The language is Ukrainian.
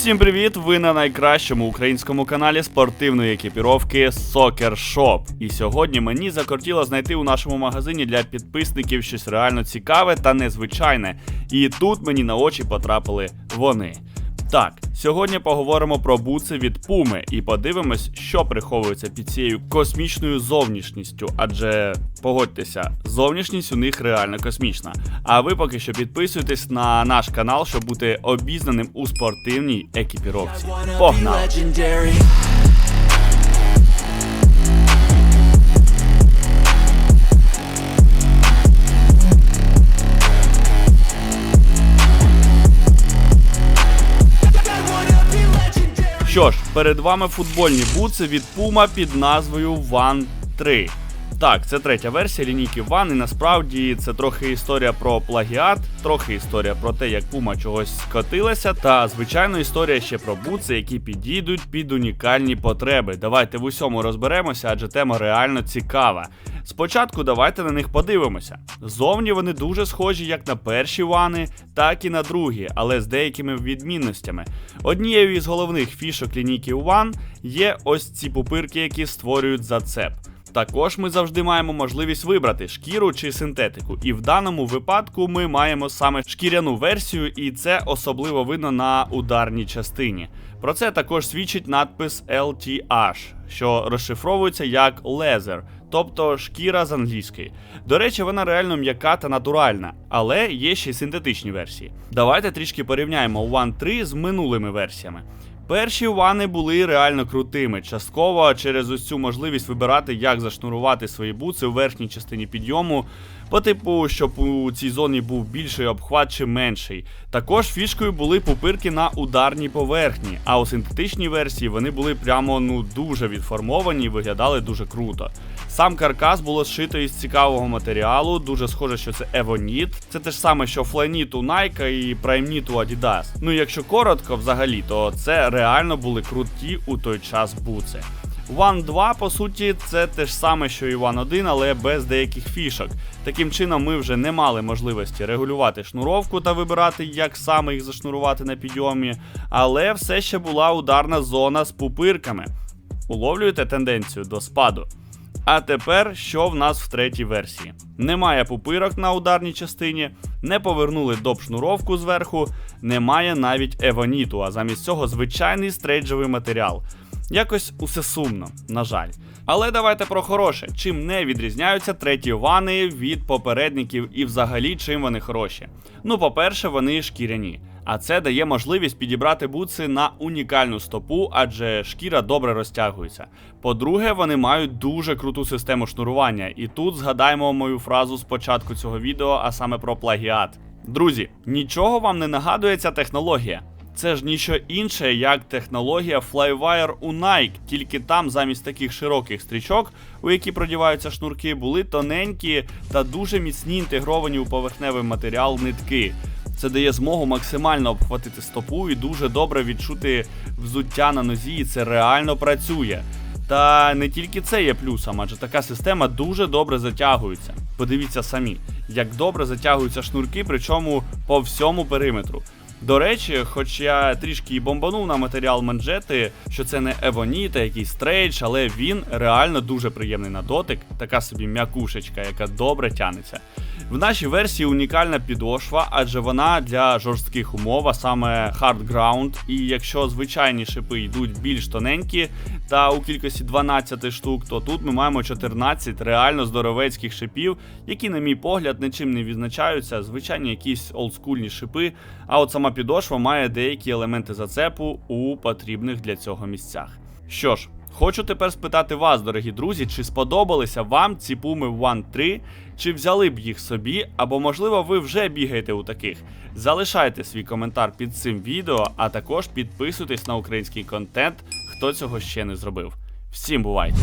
Всім привіт! Ви на найкращому українському каналі спортивної екіпіровки Soccer Shop. І сьогодні мені закортіло знайти у нашому магазині для підписників щось реально цікаве та незвичайне. І тут мені на очі потрапили вони. Так, сьогодні поговоримо про буци від Пуми і подивимось, що приховується під цією космічною зовнішністю. Адже погодьтеся, зовнішність у них реально космічна. А ви поки що підписуйтесь на наш канал, щоб бути обізнаним у спортивній екіпіровці. Погнали! Що ж, перед вами футбольні буци від Puma під назвою One 3. Так, це третя версія лінійки One, і насправді це трохи історія про плагіат, трохи історія про те, як Puma чогось скотилася, та звичайно історія ще про буци, які підійдуть під унікальні потреби. Давайте в усьому розберемося, адже тема реально цікава. Спочатку давайте на них подивимося. Зовні вони дуже схожі як на перші вани, так і на другі, але з деякими відмінностями. Однією із головних фішок лінійки One є ось ці пупирки, які створюють зацеп. Також ми завжди маємо можливість вибрати шкіру чи синтетику, і в даному випадку ми маємо саме шкіряну версію, і це особливо видно на ударній частині. Про це також свідчить надпис LTH, що розшифровується як leather, тобто шкіра з англійської. До речі, вона реально м'яка та натуральна, але є ще й синтетичні версії. Давайте трішки порівняємо One 3 з минулими версіями. Перші вани були реально крутими, частково через цю можливість вибирати, як зашнурувати свої буци у верхній частині підйому, по типу, щоб у цій зоні був більший обхват чи менший. Також фішкою були пупирки на ударній поверхні, а у синтетичній версії вони були прямо ну дуже відформовані і виглядали дуже круто. Сам каркас було зшито із цікавого матеріалу, дуже схоже, що це Евоніт. Це те ж саме, що Flyknit у Nike і Primeknit у Adidas. Ну, якщо коротко, взагалі, то це реально були круті у той час буци. One 2, по суті, це те ж саме, що і One 1, але без деяких фішок. Таким чином, ми вже не мали можливості регулювати шнуровку та вибирати, як саме їх зашнурувати на підйомі, але все ще була ударна зона з пупирками. Уловлюєте тенденцію до спаду. А тепер що в нас в третій версії? Немає пупирок на ударній частині, не повернули доп шнуровку зверху, немає навіть евоніту, а замість цього звичайний стрейджовий матеріал. Якось усе сумно, на жаль. Але давайте про хороше. Чим не відрізняються треті вани від попередників і взагалі чим вони хороші? Ну, по-перше, вони шкіряні. А це дає можливість підібрати бутси на унікальну стопу, адже шкіра добре розтягується. По-друге, вони мають дуже круту систему шнурування, і тут згадаємо мою фразу з початку цього відео, а саме про плагіат. Друзі, нічого вам не нагадує ця технологія. Це ж ніщо інше, як технологія Flywire у Nike, тільки там замість таких широких стрічок, у які продіваються шнурки, були тоненькі та дуже міцні інтегровані у поверхневий матеріал нитки. Це дає змогу максимально обхватити стопу і дуже добре відчути взуття на нозі, і це реально працює. Та не тільки це є плюсом, адже така система дуже добре затягується. Подивіться самі, як добре затягуються шнурки, причому по всьому периметру. До речі, хоч я трішки і бомбанув на матеріал манжети, що це не Евоні та якийсь стрейдж, але він реально дуже приємний на дотик, така собі м'якушечка, яка добре тянеться. В нашій версії унікальна підошва, адже вона для жорстких умов, а саме hard ground, і якщо звичайні шипи йдуть більш тоненькі та у кількості 12 штук, то тут ми маємо 14 реально здоровецьких шипів, які, на мій погляд, нічим не відзначаються, звичайні якісь олдскульні шипи. А от сама підошва має деякі елементи зацепу у потрібних для цього місцях. Що ж, хочу тепер спитати вас, дорогі друзі, чи сподобалися вам ці пуми One 3, чи взяли б їх собі, або можливо ви вже бігаєте у таких. Залишайте свій коментар під цим відео, а також підписуйтесь на український контент, хто цього ще не зробив. Всім бувайте!